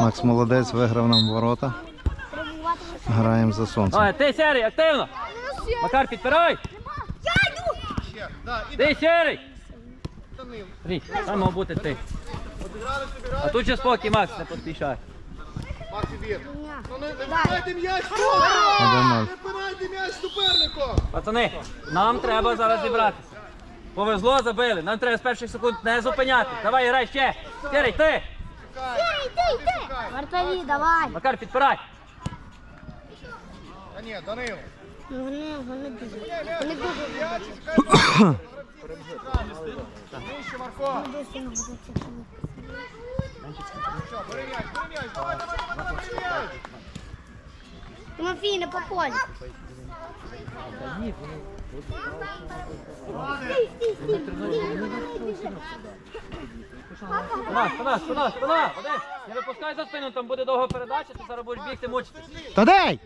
Макс молодець, виграв нам ворота. Граємо за сонцем. Ой, ти сірий, активно. Макар, підпирай. Ти сірий. Рій, там мав бути ти. А тут ще спокій, Макс, не поспішай. Не вибирайте м'яч. Не вибирайте м'яч супернику! Пацани, нам треба зараз зібратися. Повезло, забили. Нам треба з перших секунд не зупиняти. Давай, грай ще. Сірий, ти. Вартові, давай. Макар, підпирай. Та ні, Данило. Ну, Вони, вони дуже. Вони дуже. Нижче, Марко. дуже сильно будуть якщо ми- Що, бери м'яч, бери м'яч, давай, давай, давай, бери м'яч. Тимофій, не по полю. Не випускай за спину, там буде довга передача, ти зараз будеш бігти, мучитись. Тадей!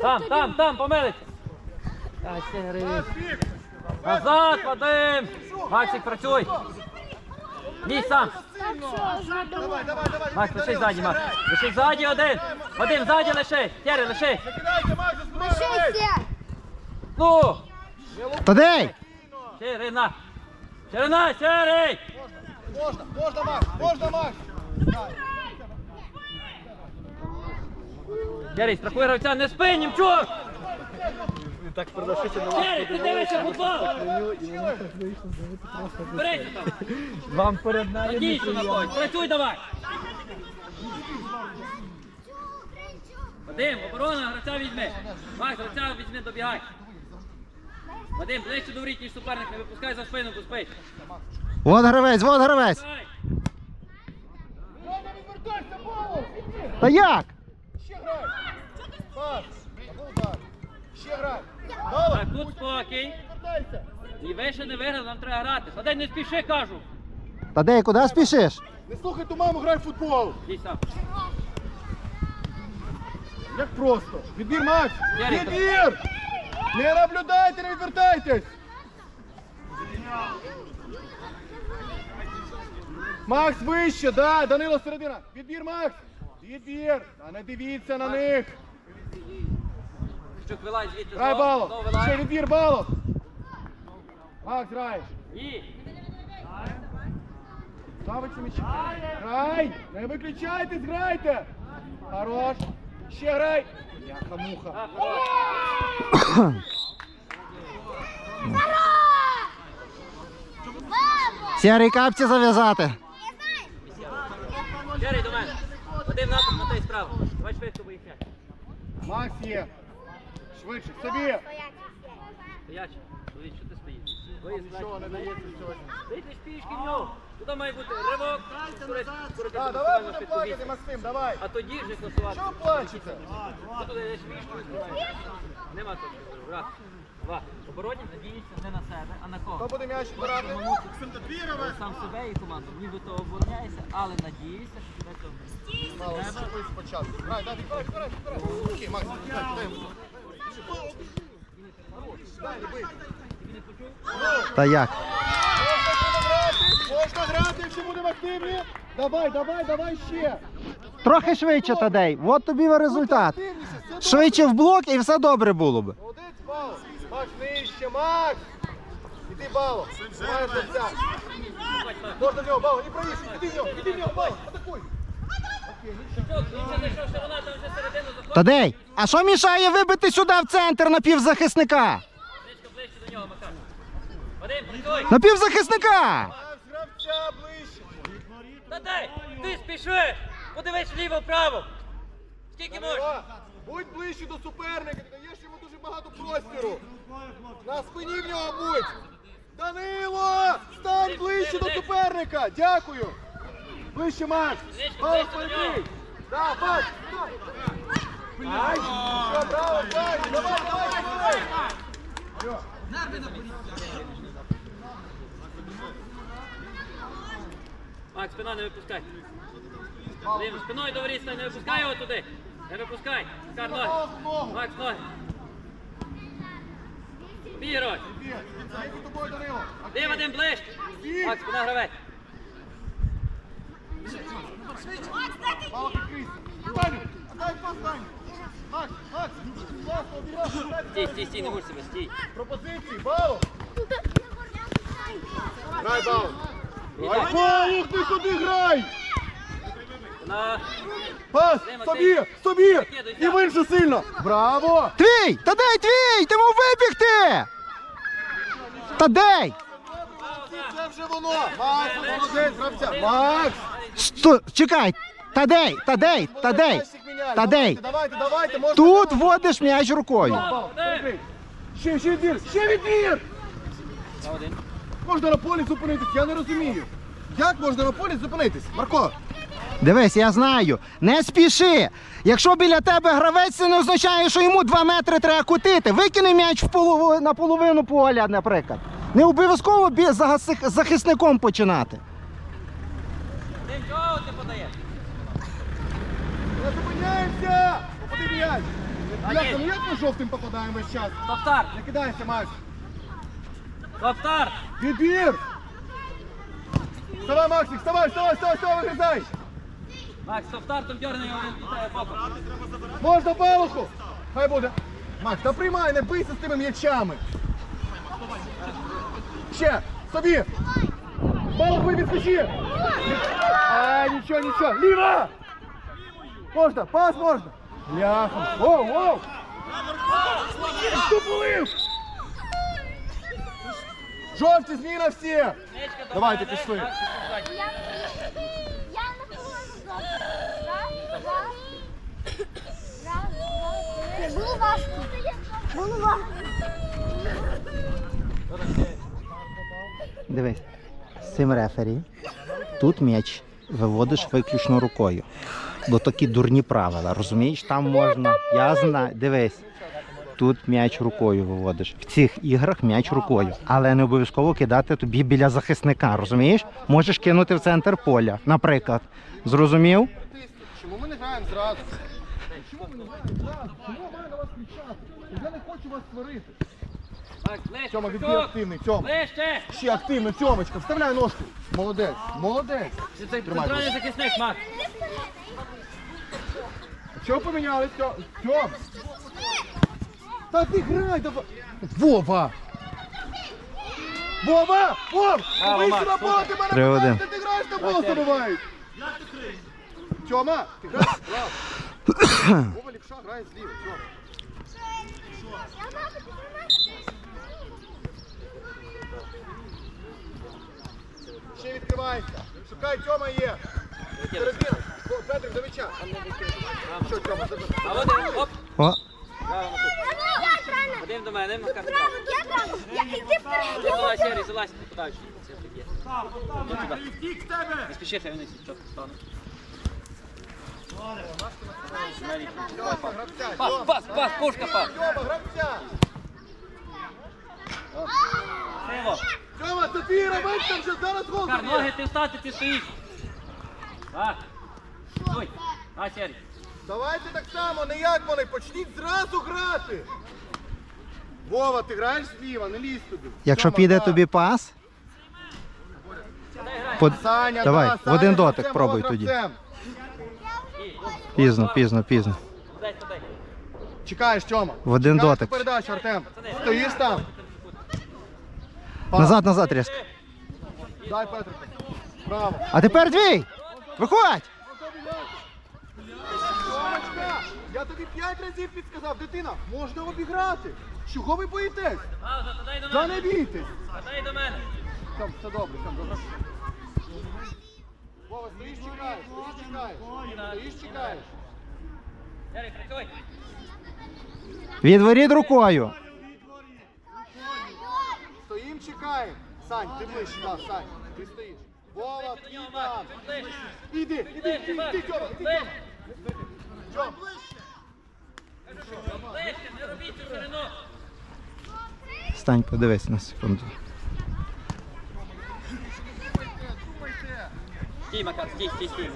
Там, там, там, помилиться. Назад, Вадим. Максик, працюй. Ні, сам. Давай, давай, давай. Макс, лиши ззаді, Макс. Лиши ззаді один. Вадим, ззаді лиши. Сірий, лиши. Кидайте, Макс. Шестя. Ну. Тадей! Ширина. Ширина, сірий. Можна, можна, Макс, можна, Макс. Сірий, страхуй гравця, не спи, німчук. Сірий, ти дивишся футбол. Там. Вам перед Надійся на когось. Працюй давай. Вадим, оборона, гравця візьми. Макс, гравця візьми, добігай. Вадим, ближче до воріт, ніж суперник, не випускай за спину, бо спить. Вот гравець, вот гравець! Давай. Та як? Ще грай. Пас. Або удар. Ще грай. Балу. Так, тут спокій. І ви ще не виграли, нам треба грати. Вадим, не спіши, кажу. Тадей, куди спішиш? Не слухай ту маму, грай в футбол. Сам. Як просто. Відбір, Макс. Ярик, Відбір. Не наблюдайте, не відвертайтесь. Макс вище, да, Данило середина. Відбір, Макс. Відбір. А не дивіться на них. Щук, вилазь звідти. Грай знову Ще відбір балом. Макс, граєш. І. Ставиться м'яч. Грай! Не виключайтесь, грайте! Хорош! Ще грай! Яха-муха. Так. Сірий капці зав'язати. Сірий до мене. Вадим, напад, Матей справа. Давай швидко, п'ять. Макс є. Швидше, собі. Стоячи. Чоловік, що ти стоїш? Твої Нічого не дається сьогодні. Ти ж пішки в нього. Туди має бути ривок. Так, давай будемо плакати. Максим, давай. А тоді вже класувати. Що плачете? Туди йдеш? Нема тут. Раз, два. Оборонні надіються не на себе, а на кого? Хто буде м'яч брати? Сам себе і команду. Нібито обороняєшся, але надіюся, що тебе цього. Мало спочатку. Грай, дай, відбирай, відбирай, відбирай. Окей, Макс, дай, дай йому. Дай, не бий. Та як? Можна грати, якщо будемо активні. Давай, давай, давай ще. Трохи швидше, Тадей. От тобі і результат. Швидше в блок і все добре було б. Молодець, Бало. Макс, нижче, Макс. Іди, Бало. Маєш до. Можна в нього, Бало, не проїжджай. Іди в нього, іди в нього, Бало, атакуй. Тадей, а що мішає вибити сюди в центр на півзахисника? Близько, ближче до нього, Макар. Вадим, працюй. На півзахисника! Макс, гравця ближче. Та дай, ти спішиш. Подивись вліво-право. Скільки? Данила, Будь ближче до суперника, ти даєш йому дуже багато простіру. На спині в нього будь. Данило, стань ближче до суперника. Дякую. Ближче, Макс. Впереди. нього. Да, Макс. Ай, все, браво, давай, давай, давай, давай. Всё. Макс, спина не випускай. Вадим, спиною до воріт стань, не випускай його туди. Не випускай. Макар, ноги. Макс, ноги. Бій, герой. Ти, Вадим, ближче. Макс, спина гравець. Мало підкрийся. Даню, дай пас, Даню. Макс, Макс, класно, обіграв. Стій, стій, стій, не гусь себе, стій. Пропозиції, Бало. Грай, Бало. Віддай. Балух, ти сюди грай! На. Пас, собі, собі! І в іншу сильно! Браво! Твій! Тадей, твій! Ти мав вибігти! Тадей! Це вже воно! Макс, молодець, гравця! Макс! Сто... Чекай! Тадей! Тадей! Тадей! Тадей! Давайте, давайте, можна. Тут вводиш м'яч рукою. Ще, ще відбір, ще відбір! Можна на полі зупинитись, я не розумію. Як можна на полі зупинитись? Марко, Дивись, я знаю. Не спіши. Якщо біля тебе гравець, це не означає, що йому 2 метри треба кутити. Викини м'яч в полови- на половину поля, наприклад. Не обов'язково за захисником починати. Тим, чого ти подаєш? Не зупиняємося! Попади м'яч! Як, ну як ми жовтим попадаємо весь час? Не кидайся, Макс! Стоп-старт! Відбір! Вставай, Максик, вставай, вставай, вставай, вставай, вигризай! Макс, стоп-стартом дерни його від тебе боком. Можна палуху! Хай буде. Макс, та приймай, не бийся з тими м'ячами. Ще, собі. Палуху відскочи. А, нічого, нічого. Ліва! Можна, пас можна. Ляха. Воу, воу. Хто? Жовті зміна всі. Давайте, пішли. Було важко. Дивись, з рефері тут м'яч виводиш виключно рукою. Бо такі дурні правила, розумієш? Там можна. Я знаю, дивись. Тут м'яч рукою виводиш. В цих іграх м'яч рукою. Але не обов'язково кидати тобі біля захисника, розумієш? Можеш кинути в центр поля, наприклад. Зрозумів? Чому ми не граємо зразу? Чому ми не граємо зразу? Чому я маю на вас кричати? Я не хочу вас сварити. Тьома, відбір Чук. активний, Тьома. Ближче. Ще активно, Тьомочка, вставляй ножку. Молодець, молодець. Це центральний захисник, Макс. Чого поміняли? Тьом? Тьом! Та ти грай, давай! Вова! Вова! Вов! Макс, на поле, ти мене ти граєш, на поле забивають! Тьома, ти граєш. Вова лівша грає зліва, Тьома. Ще відкривайся. Шукай, Тьома є. Петрик, до м'яча. Що, Тьома, забив? А один, оп. О, Право на тут. До мене, Макар. Браво, браво. Залазь, Сергій, залазь, не подальше. Це тут є. Тут сюди. Не спіши, хай вони чітко стануть. Тьома, гравця, Пас, Тьома. пас, пас, пушка, пас. Тьома, гравця. Сило. Тьома, Софія, робить там, що зараз гол Макар, ноги ти встати, ти стоїш. Так. Стой. А, Сергій. Давайте так само, не як вони, почніть зразу грати. Вова, ти граєш зліва, не лізь туди. якщо Тьома, піде так. тобі пас, под... Саня, давай, да, в один Саня, дотик гравцем, пробуй Вова, тоді. гравцем. Пізно, пізно, пізно. Дай, дай. Чекаєш, Тьома. В один Чекаєш дотик. передачу, Артем. Стоїш там. Назад, назад різко. Дай Петрику. Браво. А тепер твій! Виходь! Я тобі п'ять разів підказав, дитина, можна обіграти. Чого ви боїтесь? Пауза, то дай до Та мене. не бійтесь. Та дай до мене. Там, все добре, там, добре. Вова, стоїш, чекаєш, стоїш, чекаєш. Стоїш, чекаєш. Сергій, працюй. Відворіт рукою. Стоїм, чекаємо. Сань, ти ближче, да, Сань, ти стоїш. Вова, там. Ближче. Іди, іди, іди, Ближче, іди, іди, Тьома. Тьома. Ближче, не робіть цю ширину. Стань, подивись на секунду. Стій, Макар, стій, стій, стій.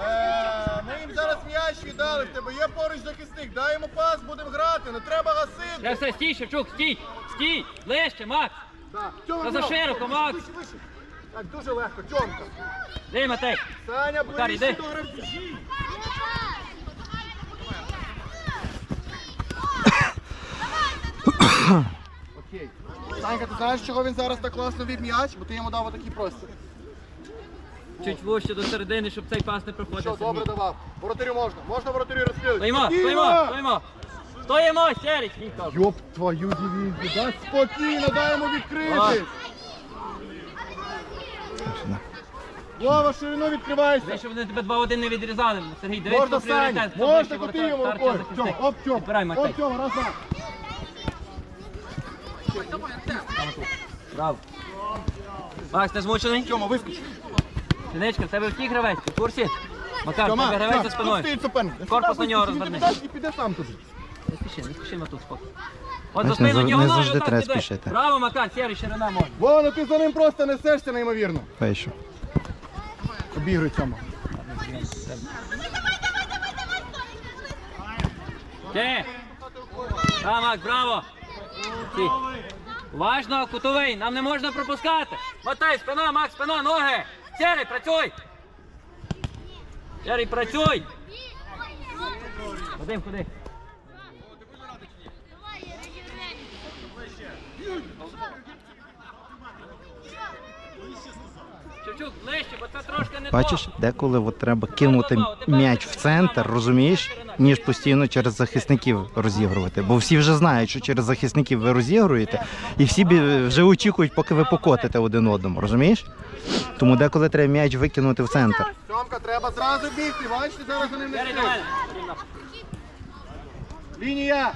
Е, Ми їм зараз м'яч віддали, в тебе є поруч захисник, дай йому пас, будемо грати, не треба гасити. Все, все, стій, Шевчук, стій, стій, ближче, Макс. Так, Та за широко, Макс. Так, дуже легко, Тьомка. Дай, Матей. Саня, Макар, ближче іди. до гравців. Окей. Санька, ти знаєш, чого він зараз так класно вів м'яч? Бо ти йому дав отакий простір. Чуть вище до середини, щоб цей пас не проходив. Що, добре давав. Воротарю можна. Можна воротарю розпілити. Стоїмо, стоїмо, стоїмо. Стоїмо, Серік. Ніхто. Йоп твою дивізію. Да спокійно, дай йому відкритись. Вова, ширину відкривайся. Ви, щоб вони тебе 2-1 не відрізали. Сергій, дивись, Можна, хто пріоритет. Хто можна ближче йому рукою. Тьом, захисник. оп, Тьом. Підбирай, Матей. Оп, Тьом, раз, два. Браво. Макс, ти змучений? Тьома, вискочи. Синичка, в тебе втік гравець, ти в курсі? Макар, Тьома, тебе гравець за Тьом, тут спиною. стоїть суперник. Корпус на нього розверни. І піде сам туди. Не спіши, не спіши спокій. От Знаєш, не зав- не завжди треба спішити. Браво, Макар, сірий, ширина можна. Вова, ну ти за ним просто несешся неймовірно. Вийшов. Обігруй Тьома. Ти! Та, Макс, браво! Ті. Уважно, кутовий, нам не можна пропускати. Матай, спина, Макс, спина, ноги. Сірий, працюй. Сірий, працюй. Вадим, куди? Чучук, ближче, бо це трошки не Бачиш, деколи от треба кинути м'яч в центр, розумієш, ніж постійно через захисників розігрувати. Бо всі вже знають, що через захисників ви розігруєте, і всі вже очікують, поки ви покотите один одному, розумієш? Тому деколи треба м'яч викинути в центр. Тьомка, треба зразу бігти. Бачите, зараз за ним не. Лінія.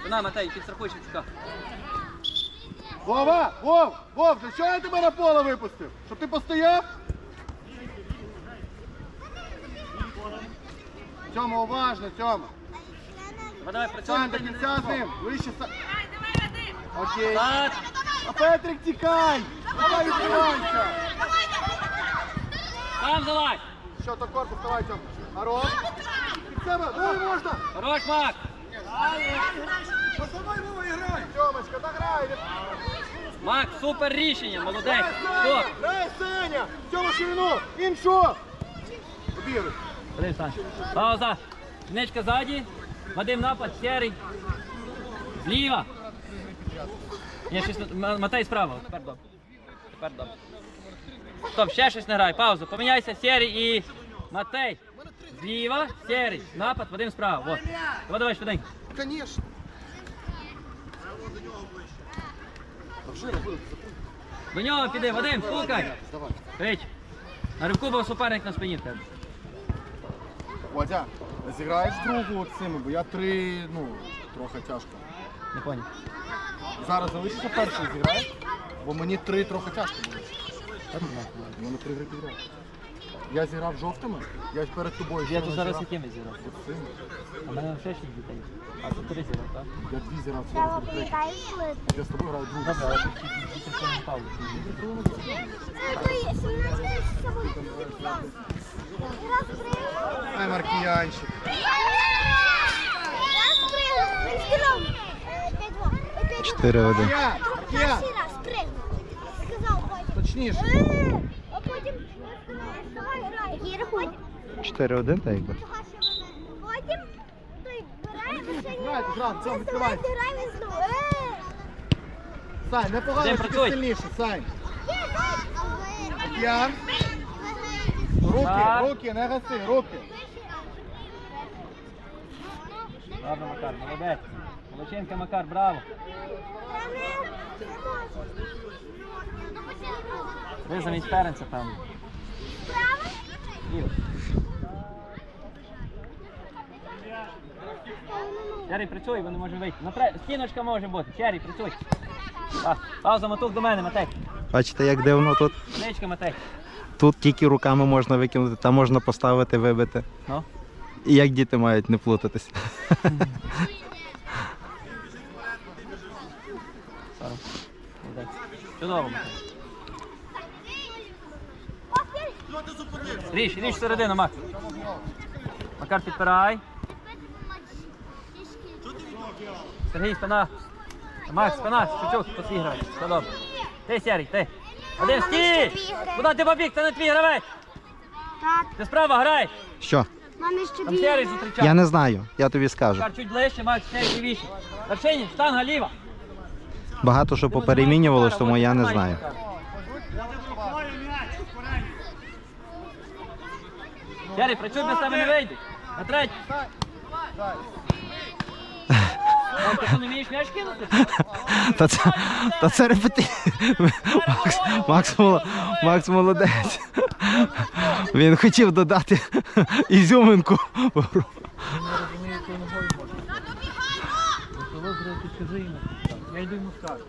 Спина, Матей, підстрахуй Шевчука. Вова, Вов, Вов, чого я тебе на поле випустив? Щоб ти постояв? Тьома, уважно, Тьома. Ну, Давай, працюй. До кінця з ним. Вище Са... Окей. Так. А Петрик, тікай! Давай відкривайся! Там залазь. Що, то корпус, давай, Тьома. Хорош. Під себе, давай можна! Хорош, Мак. Тьомочка, дограй! Мак, супер рішення, молодець. Стоп. Грай, Саня! Тьома, ширину! Обігруй. Вадим, Сань. Пауза. Ничка ззаді. Вадим напад, сірий. Зліва. Ні, щось не- М- Матей справа. Тепер добре. Тепер добре. Стоп, ще щось не грай. Пауза. Поміняйся, сірий і Матей. Зліва, сірий. Напад, Вадим справа. Вот. Давай, давай, швиденько. Конечно. До нього піди, Вадим, стукай. Рич. На рибку був суперник на спині в тебе. Водя, зіграєш другу цими, бо я три, ну, трохи тяжко. Не поняв. Зараз залишишся перший зіграєш, бо мені три трохи тяжко буде. У мене три гри підряд. Я зіграв жовтими, я ж перед тобою. Я ще тут зараз зіграв. яким зіграв? Цими. А в мене ще шість дітей. А тут три зіграв, так? Я дві зіграв, Треба раз третій. плити. Я з тобою граю другу. Добре, але тут діти в цьому Павлу. Ай, Маркіянчик. Чотири один. Я, я, точніше. А потім давай грай. Який рахунок? 4-1, так якби. Потім той грає знову. Е! Сань, Дим, тільки сильніше, Сань. Я. Руки, руки, не гаси, руки. Ладно, Макар, молодець. Молодчинка, Макар, браво. Ви замість Ференца, певно. Ліво. Черрі, працюй, бо не може вийти. Натре... Стіночка може бути. Черрі, працюй. Так, пауза, мотук до мене, Матей. Бачите, як дивно тут. Ничка, Матей. Тут тільки руками можна викинути, там можна поставити, вибити. Ну. І як діти мають не плутатись. Чудово, Матей. Ріж, ріж середину, Мак. Макар, підпирай. Сергій, спина. Макс, спина, чучук, посіграй. Все добре. Ти, Сірий, ти. Ще стій! Куди ти побіг? Це не твій гравець. Так, Ти справа грай. Що? мене ще Там Сірий зустрічав. Я не знаю, я тобі скажу. Макар, чуть ближче, Макс, Сірий лівіше. Арсеній, штанга ліва. Багато що поперемінювалось, тому я не знаю. Сірий, працюй без тебе не вийде. На третій. Макс, ти що, не вмієш м'яч кинути? Та це, та це репети. Макс, Макс, Макс молодець. Він хотів додати ізюминку. Я йду йому скажу.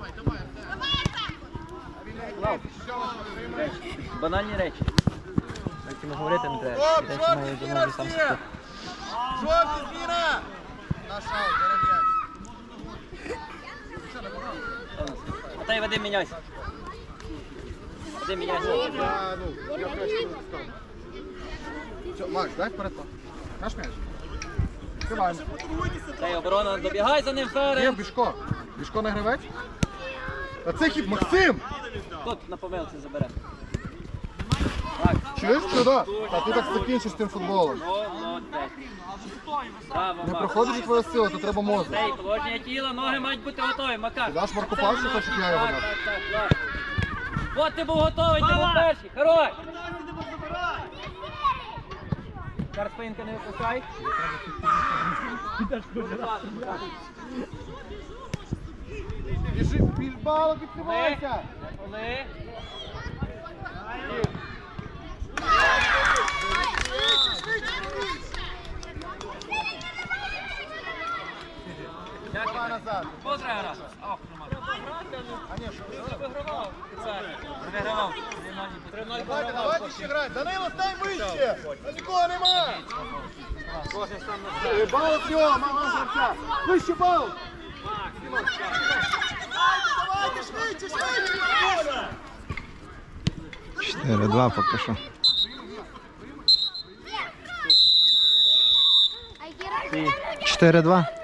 Банальні речі. Так йому говорити не треба. Речі має зміна думати сам собі. Жовтий зміна! Наш аут, молодець. А та й міняйся. Вадим міняйся. А, ну, я краще став. Все, Макс, дай вперед. Наш м'яч. Тримаємо. Та й оборона, добігай за ним Є. Бішко. Бішко на гравець. А це хід Максим! Тут на помилці забере. Чуєш сюди? Та ти так закінчиш тим футболом. Молодець. Не проходить твоя сила, то треба мозок. Цей положення тіла, ноги мають бути готові, Макар. Даш Марку Павловичу, хочеш, щоб я його так, так, так. От ти був готовий, ти був перший. Хорош. Зараз спинка не випускай. Біжи, біж балок, відкривайся! Коли? Два назад. Позра гра. Ох, А ні, що? вигравав. Вигравав. 3-0 Давайте, давайте ще грати. Данило, стань вище! Нікого нема! Кожен сам на Бал з нього, мама гравця! Вище бал! Давайте, швидше, швидше! 4-2 поки що. А які разі? 4-2.